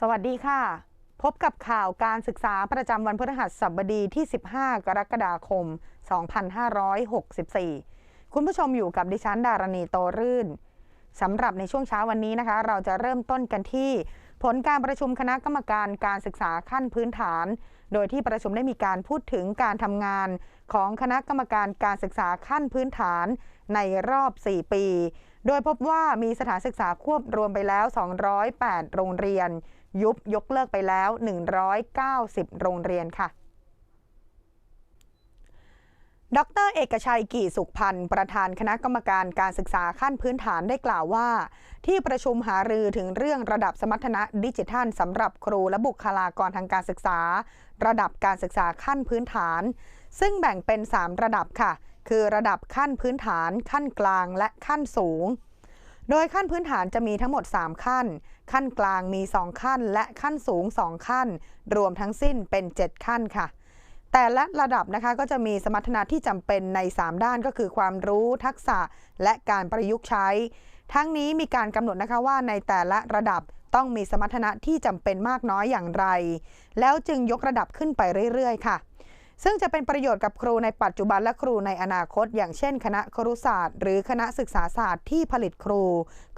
สวัสดีค่ะ พบกับข่าวการศึกษาประจำวันพฤหัสบดีที่ 15 กรกฎาคม 2564 คุณผู้ชมอยู่กับดิฉันดารณีโตรื่นสำหรับในช่วงเช้าวันนี้นะคะ เราจะเริ่มต้นกันที่ ผลการประชุมคณะกรรมการการศึกษาขั้นพื้นฐาน โดยที่ประชุมได้มีการพูดถึงการทำงานของคณะกรรมการการศึกษาขั้นพื้นฐานในรอบ 4 ปี โดยพบว่ามีสถานศึกษาควบรวมไปแล้ว 208 โรงเรียน ยุบยกเลิกไปแล้ว 190 โรงเรียนค่ะดรเอกชัยกี่สุขพันธ์ประธานคณะกรรมการการศึกษาขั้นพื้นฐานได้กล่าวว่า ที่ประชุมหารือถึงเรื่องระดับสมรรถนะดิจิทัลสำหรับครูและบุคลากรทางการศึกษา ระดับการศึกษาขั้นพื้นฐาน ซึ่งแบ่งเป็น 3 ระดับค่ะ คือระดับขั้นพื้นฐาน ขั้นกลางและขั้นสูง โดยขั้นพื้นฐานจะมีทั้งหมด 3 ขั้น ขั้นกลางมี 2 ขั้น และขั้นสูง 2 ขั้น รวมทั้งสิ้นเป็น 7 ขั้นค่ะ แต่ละระดับนะคะก็จะมีสมรรถนะที่จำเป็นใน 3 ด้านก็คือความรู้ทักษะและการประยุกต์ใช้ ทั้งนี้มีการกำหนดนะคะว่าในแต่ละระดับต้องมีสมรรถนะที่จำเป็นมากน้อยอย่างไร แล้วจึงยกระดับขึ้นไปเรื่อยๆ ค่ะ ซึ่งจะเป็นประโยชน์กับครูในปัจจุบันและครูในอนาคต อย่างเช่น คณะครุศาสตร์ หรือคณะศึกษาศาสตร์ที่ผลิตครู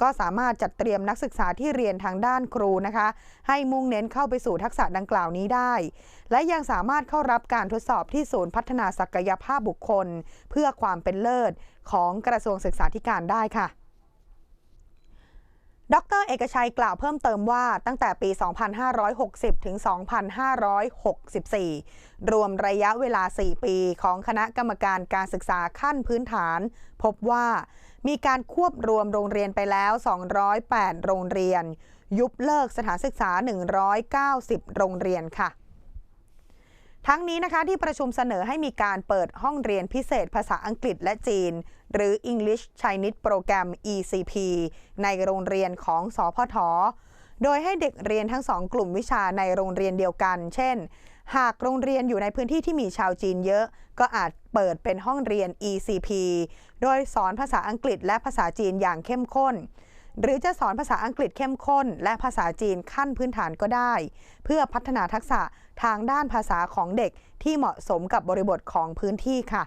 ก็สามารถจัดเตรียมนักศึกษาที่เรียนทางด้านครูนะคะ ให้มุ่งเน้นเข้าไปสู่ทักษะดังกล่าวนี้ได้ และยังสามารถเข้ารับการทดสอบที่ศูนย์พัฒนาศักยภาพบุคคล เพื่อความเป็นเลิศของกระทรวงศึกษาธิการได้ค่ะ เอกชัยกล่าวเพิ่มเติมว่าตั้งแต่ปี 2560 ถึง 2564 รวมระยะเวลา 4 ปีของคณะกรรมการการศึกษาขั้นพื้นฐาน พบว่ามีการควบรวมโรงเรียนไปแล้ว 208 โรงเรียน ยุบเลิกสถานศึกษา 190 โรงเรียนค่ะ ทั้งนี้นะคะที่ประชุมเสนอให้มีการเปิดห้องเรียนพิเศษภาษาอังกฤษและจีน หรือ English Chinese Program ECP ในโรงเรียนของสพทโดยให้เด็กเรียนทั้งสองกลุ่มวิชาในโรงเรียนเดียวกัน เช่น หากโรงเรียนอยู่ในพื้นที่ที่มีชาวจีนเยอะ ก็อาจเปิดเป็นห้องเรียน ECP โดยสอนภาษาอังกฤษและภาษาจีนอย่างเข้มข้น หรือจะสอนภาษาอังกฤษเข้มข้น และภาษาจีนขั้นพื้นฐานก็ได้ เพื่อพัฒนาทักษะทางด้านภาษาของเด็กที่เหมาะสมกับบริบทของพื้นที่ค่ะ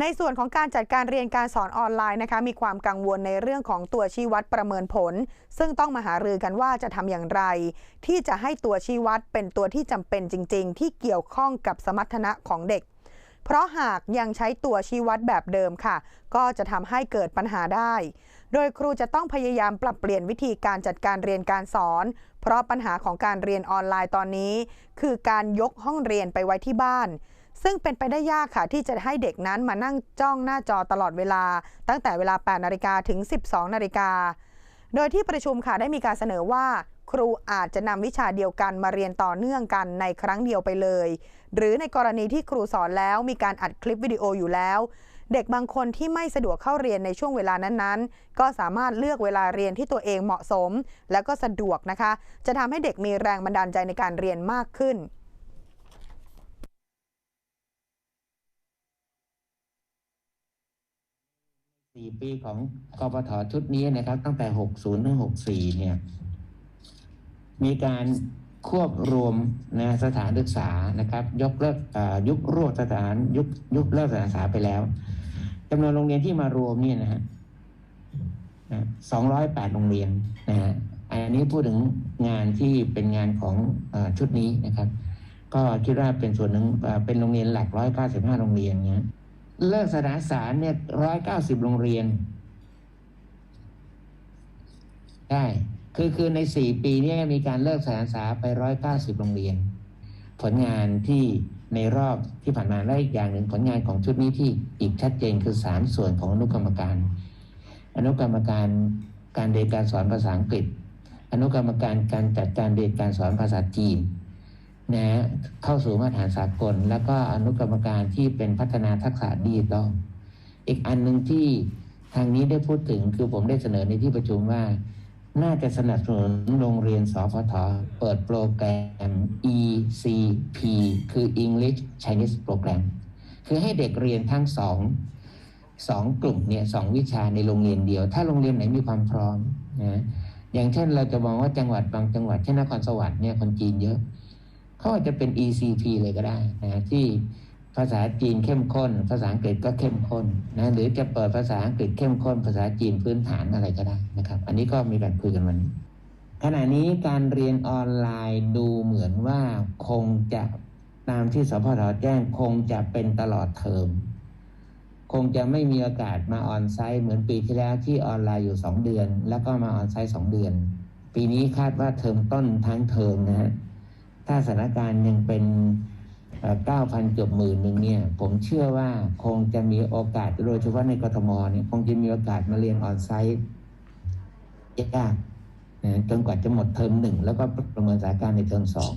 ในส่วนของการจัดการเรียนการสอนออนไลน์นะคะมีความกังวลในเรื่องของตัวชี้วัดประเมินผล ซึ่งต้องมาหารือกันว่าจะทำอย่างไร ที่จะให้ตัวชี้วัดเป็นตัวที่จำเป็นจริง ๆ ที่เกี่ยวข้องกับสมรรถนะของเด็ก เพราะหากยังใช้ตัวชี้วัดแบบเดิมค่ะ ก็จะทำให้เกิดปัญหาได้ โดยครูจะต้องพยายามปรับเปลี่ยนวิธีการจัดการเรียนการสอน เพราะปัญหาของการเรียนออนไลน์ตอนนี้ คือการยกห้องเรียนไปไว้ที่บ้าน ซึ่งเป็นไปได้ยากค่ะที่จะให้เด็กนั้นมานั่งจ้องหน้าจอตลอดเวลา ตั้งแต่เวลา 8นาฬิกาถึง 12นาฬิกาโดยที่ประชุมค่ะได้มีการเสนอว่า ครูอาจจะนำวิชาเดียวกันมาเรียนต่อเนื่องกันในครั้งเดียวไปเลย หรือในกรณีที่ครูสอนแล้วมีการอัดคลิปวิดีโออยู่แล้ว เด็กบางคนที่ไม่สะดวกเข้าเรียนในช่วงเวลานั้นๆ ก็สามารถเลือกเวลาเรียนที่ตัวเองเหมาะสม และก็สะดวกนะคะ จะทำให้เด็กมีแรงบันดาลใจในการเรียนมากขึ้นสี่ปีของกปทชุดนี้นะครับ ตั้งแต่ 60 ถึง 64 เนี่ย มีการควบรวมนะสถานศึกษานะครับ ยกเลิกยุบรวบสถานยุบยุบเลิกสถานศึกษาไปแล้ว จำนวนโรงเรียนที่มารวมเนี่ยนะฮะนะ208โรงเรียนนะฮะ อันนี้พูดถึงงานที่เป็นงานของอชุดนี้นะครับ ก็คิดว่าเป็นส่วนหนึ่งเป็นโรงเรียนหลัก195โรงเรียนเนี่ยเลิกสถานศึกษาเนี่ยร้อยเก้าสิบโรงเรียน ได้ คือคือในสี่ปีนี้มีการเลิกสถานศึกษาไปร้อยเก้าสิบโรงเรียน ผลงานที่ในรอบที่ผ่านมาและอีกอย่างหนึ่งผลงานของชุดนี้ที่อีกชัดเจนคือสามส่วนของอนุกรรมการ อนุกรรมการการเรียนการสอนภาษาอังกฤษ อนุกรรมการการจัดการเรียนการสอนภาษาจีนนะฮะเข้าสู่มาตรฐานสากล แล้วก็อนุกรรมการที่เป็นพัฒนาทักษะดิจิตอลอีกอันหนึ่งที่ทางนี้ได้พูดถึงคือผมได้เสนอในที่ประชุมว่า น่าจะสนับสนุนโรงเรียนสพทเปิดโปรแกรม ECP คือ English Chinese Program คือให้เด็กเรียนทั้งสองสองกลุ่มเนี่ยสองวิชาในโรงเรียนเดียว ถ้าโรงเรียนไหนมีความพร้อมนะอย่างเช่นเราจะมองว่าจังหวัดบางจังหวัดเช่นนครสวรรค์เนี่ยคนจีนเยอะเขาอาจจะเป็น ECP เลยก็ได้นะที่ ภาษาจีนเข้มข้น ภาษาอังกฤษก็เข้มข้นนะหรือจะเปิดภาษาอังกฤษเข้มข้น ภาษาจีนพื้นฐานอะไรก็ได้นะครับ อันนี้ก็มีการคุยกันวันนี้ขณะนี้การเรียนออนไลน์ดูเหมือนว่าคงจะตามที่สพทแจ้งคงจะเป็นตลอดเทอมคงจะไม่มีโอกาสมาออนไซต์เหมือนปีที่แล้วที่ออนไลน์อยู่สองเดือน แล้วก็มาออนไซต์สองเดือน ปีนี้คาดว่าเทอมต้นทั้งเทอมนะฮะถ้าสถานการณ์ยังเป็น เก้าพันเกือบหมื่นหนึ่งเนี่ยผมเชื่อว่าคงจะมีโอกาสโดยเฉพาะในกทมเนี่ยคงจะมีโอกาสมาเรียนออนไซต์ยากนะจนกว่าจะหมดเทอมหนึ่งแล้วก็ประเมินสถานการณ์ในเทอมสอง